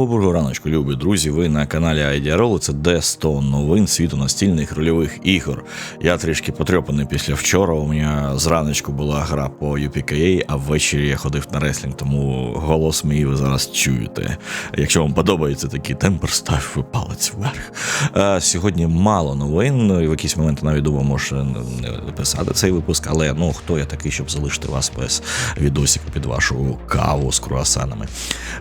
Доброго раночку, любі друзі. Ви на каналі IDRL. Це де 100 новин світу настільних рольових ігор. Я трішки потрьопаний після вчора. У мене зраночку була гра по UPKA, а ввечері я ходив на реслінг, тому голос мій ви зараз чуєте. Якщо вам подобається такий темпер, став ви палець вверх. А, сьогодні мало новин. В якісь моменти навіть думав, може не писати цей випуск, але ну хто я такий, щоб залишити вас без відосика під вашу каву з круасанами.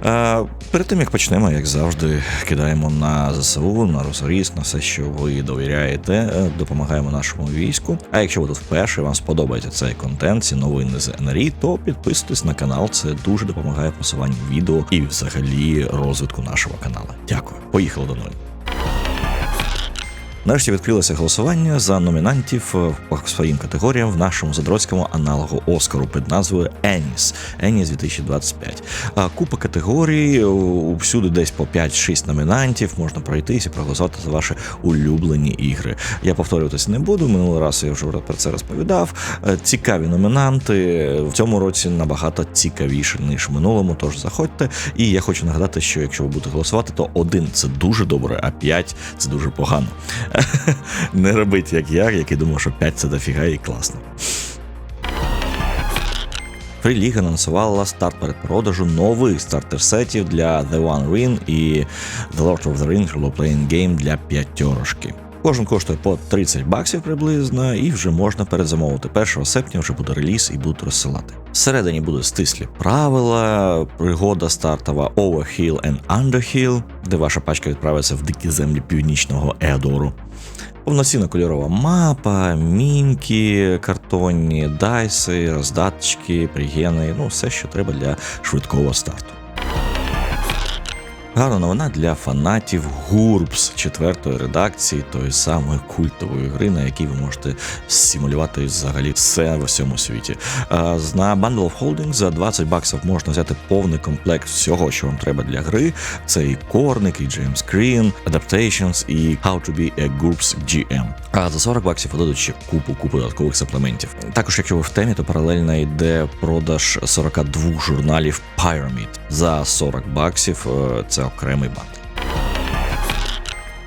А, Перед тим як почнемо, як завжди, кидаємо на ЗСУ, на Росоріс, на все, що ви довіряєте, е, допомагаємо нашому війську. А якщо ви тут вперше вам сподобається цей контент, ці новини з НРІ, то підписуйтесь на канал. Це дуже допомагає просуванню відео і взагалі розвитку нашого каналу. Дякую. Поїхали до новин. Нарешті відкрилося голосування за номінантів е, по своїм категоріям в нашому задроцькому аналогу Оскару під назвою Еніс Еніс 2025. А купа категорій, всюди десь по 5-6 номінантів. Можна пройтися і проголосувати за ваші улюблені ігри. Я повторюватися не буду. Минулий раз я вже про це розповідав. Е, цікаві номінанти в цьому році набагато цікавіше ніж в минулому. Тож заходьте. І я хочу нагадати, що якщо ви будете голосувати, то один це дуже добре, а п'ять це дуже погано. Не робить як я, який думав, що 5 це дофіга і класно. Фріліг анонсувала старт передпродажу нових стартер-сетів для The One Ring і The Lord of the Ring Role-Playing Game для п'ятьорошки. Кожен коштує по 30 баксів приблизно, і вже можна передзамовити. 1 серпня вже буде реліз і будуть розсилати. Всередині будуть стислі правила, пригода стартова Overhill and Underhill, де ваша пачка відправиться в дикі землі північного Еодору. Повноцінна кольорова мапа, мінки, картонні дайси, роздаточки, пригени, ну все, що треба для швидкого старту. Гарна новина для фанатів Гурбс четвертої редакції, тої самої культової гри, на якій ви можете симулювати взагалі все в усьому світі. На Bundle of Holding за 20 баксів можна взяти повний комплект всього, що вам треба для гри. Це і корник, і GM Screen, Adaptations, і How to be a Groups GM. А за 40 баксів дадуть ще купу купу додаткових саплементів. Також, якщо ви в темі, то паралельно йде продаж 42 журналів Pyramid за 40 баксів. Е, це окремий банд.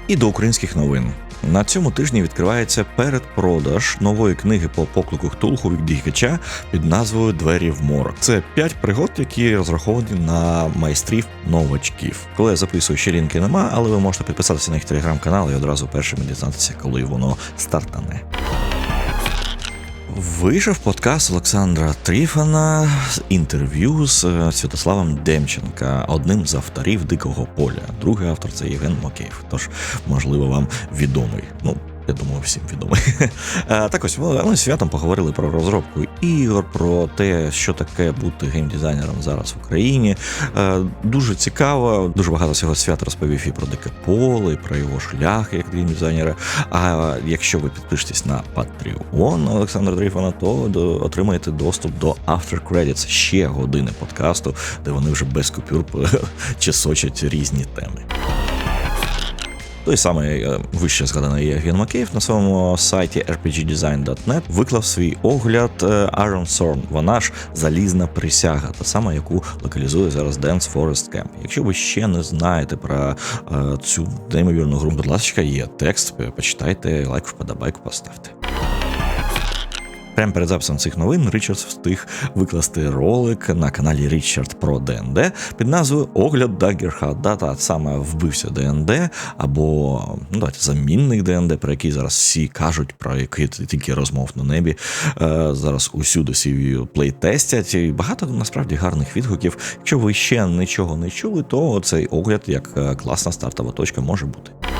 І до українських новин. На цьому тижні відкривається передпродаж нової книги по поклику Хтулху від Дігача під назвою Двері в морок. Це п'ять пригод, які розраховані на майстрів новачків. Коли я записую, ще лінки нема, але ви можете підписатися на їх телеграм-канал і одразу першими дізнатися, коли воно стартане. Вийшов подкаст Олександра Тріфана з інтерв'ю з е, Святославом Демченка, одним з авторів Дикого поля. Другий автор це Євген Макеєв. Тож, можливо, вам відомий. Ну, я думаю, всім відомий. Так ось вони святом поговорили про розробку ігор, про те, що таке бути геймдизайнером зараз в Україні. Дуже цікаво, дуже багато цього свят розповів і про дике поле, і про його шлях як геймдизайнера. А якщо ви підпишетесь на Patreon Олександра Дрейфана, то отримаєте доступ до After Credits, ще години подкасту, де вони вже без купюр чесочать різні теми. Той самий е, вище згаданий Євген Макеєв на своєму сайті rpgdesign.net виклав свій огляд е, Iron Thorn, Вона ж залізна присяга, та сама, яку локалізує зараз Dance Forest Camp. Якщо ви ще не знаєте про е, цю неймовірну гру, будь ласка, є текст, почитайте, лайк, вподобайку поставте. Прямо перед записом цих новин Ричард встиг викласти ролик на каналі Річард про ДНД під назвою Огляд Даггерха Дата саме вбився ДНД або ну, давайте замінник ДНД, про який зараз всі кажуть, про який тільки розмов на небі. Е, зараз усюди всі плейтестять. І багато насправді гарних відгуків. Якщо ви ще нічого не чули, то цей огляд як е, класна стартова точка може бути.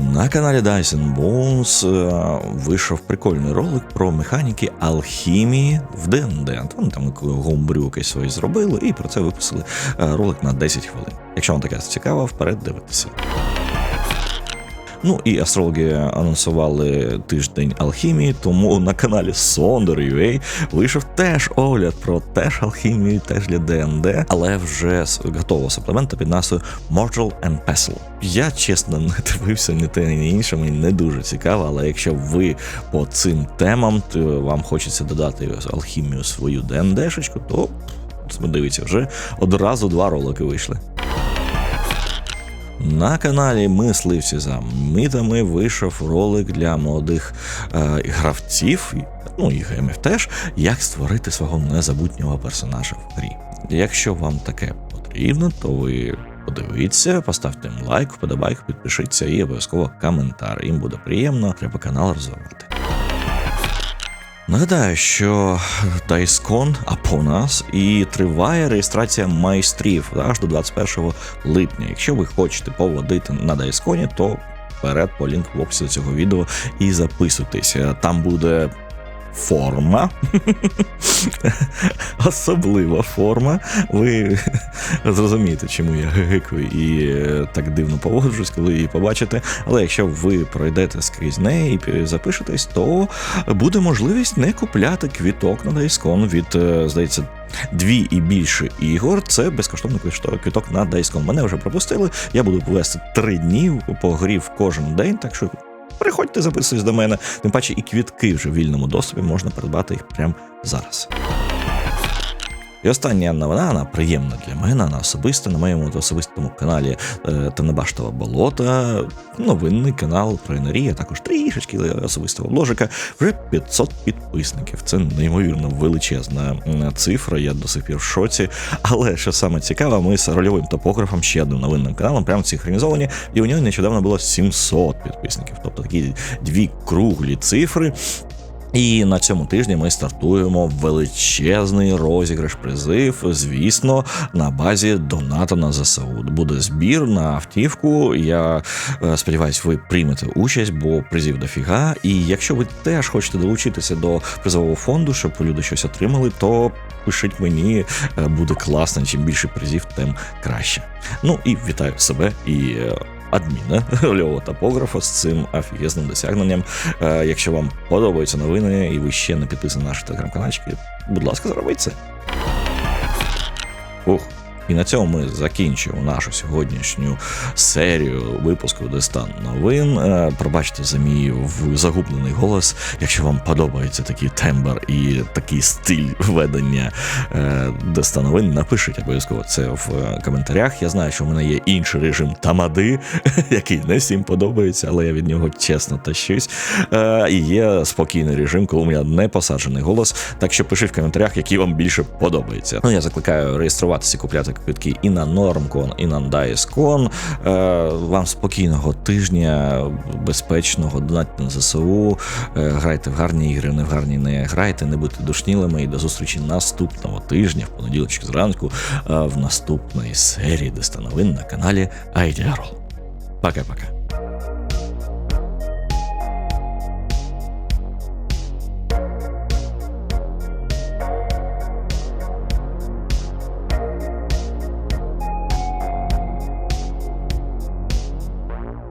На каналі Dyson Bones е, вийшов прикольний ролик про механіки алхімії в ДНД. Вони там гомбрю якесь своє зробили і про це виписали е, ролик на 10 хвилин. Якщо вам таке цікаво, вперед дивитися. Ну і астрологи анонсували тиждень алхімії, тому на каналі Sonder.ua вийшов теж огляд про теж алхімію, теж для ДНД, але вже з готового суплемента під назвою Mortal and Pestle. Я чесно не дивився ні те, ні інше, мені не дуже цікаво, але якщо ви по цим темам, то вам хочеться додати алхімію свою ДНДшечку, то Дивіться, вже одразу два ролики вийшли. На каналі Мисливці за мітами. вийшов ролик для молодих е, гравців, ну і геймів теж, як створити свого незабутнього персонажа в грі. Якщо вам таке потрібно, то ви подивіться, поставте лайк, вподобайку, підпишіться і обов'язково коментар. Їм буде приємно, треба канал розвивати. Нагадаю, що Дайскон апо нас і триває реєстрація майстрів аж до 21 липня. Якщо ви хочете поводити на Дайсконі, то вперед по лінку в описі цього відео і записуйтеся. Там буде форма. Особлива форма. Ви зрозумієте, чому я гигикую і е, так дивно поводжусь, коли її побачите. Але якщо ви пройдете скрізь неї і запишетесь, то буде можливість не купляти квіток на DiceCon від, е, здається, дві і більше ігор. Це безкоштовний квіток на DiceCon. Мене вже пропустили. Я буду вести три дні по грі в кожен день, так що. Приходьте, записуйтесь до мене. Тим паче і квітки вже в вільному доступі можна придбати їх прямо зараз. І остання новина, вона приємна для мене, вона особиста на моєму особистому каналі е, болота. Новинний канал про НРІ, а також трішечки особистого бложика. Вже 500 підписників. Це неймовірно величезна цифра. Я до сих пір в шоці. Але що саме цікаве, ми з рольовим топографом ще одним новинним каналом, прямо синхронізовані, і у нього нещодавно було 700 підписників. Тобто такі дві круглі цифри. І на цьому тижні ми стартуємо величезний розіграш призив, звісно, на базі доната на ЗСУ. Буде збір на автівку. Я е, сподіваюся, ви приймете участь, бо призів дофіга. І якщо ви теж хочете долучитися до призового фонду, щоб люди щось отримали, то пишіть мені, е, буде класно. Чим більше призів, тим краще. Ну і вітаю себе і. Адміна рольового топографа з цим офігезним досягненням. Е, якщо вам подобаються новини і ви ще не підписані на наш телеграм-каналчики, будь ласка, зробіть це. Ух. І на цьому ми закінчуємо нашу сьогоднішню серію випуску Дестан новин. Е, Пробачте за мій загублений голос. Якщо вам подобається такий тембр і такий стиль ведення е, Дестан новин, напишіть обов'язково це в коментарях. Я знаю, що в мене є інший режим Тамади, який не всім подобається, але я від нього чесно тащусь. Е, І є спокійний режим, коли у мене не посаджений голос. Так що пишіть в коментарях, який вам більше подобається. Ну я закликаю реєструватися купляти квитки і на NormCon, і на DiceCon. Е, Вам спокійного тижня, безпечного, донатьте на ЗСУ. Е, Грайте в гарні ігри, не в гарні не грайте, не будьте душнілими. І до зустрічі наступного тижня, в понеділочок зранку, е, в наступної серії Дестановин на каналі IDROL. Пока-пока.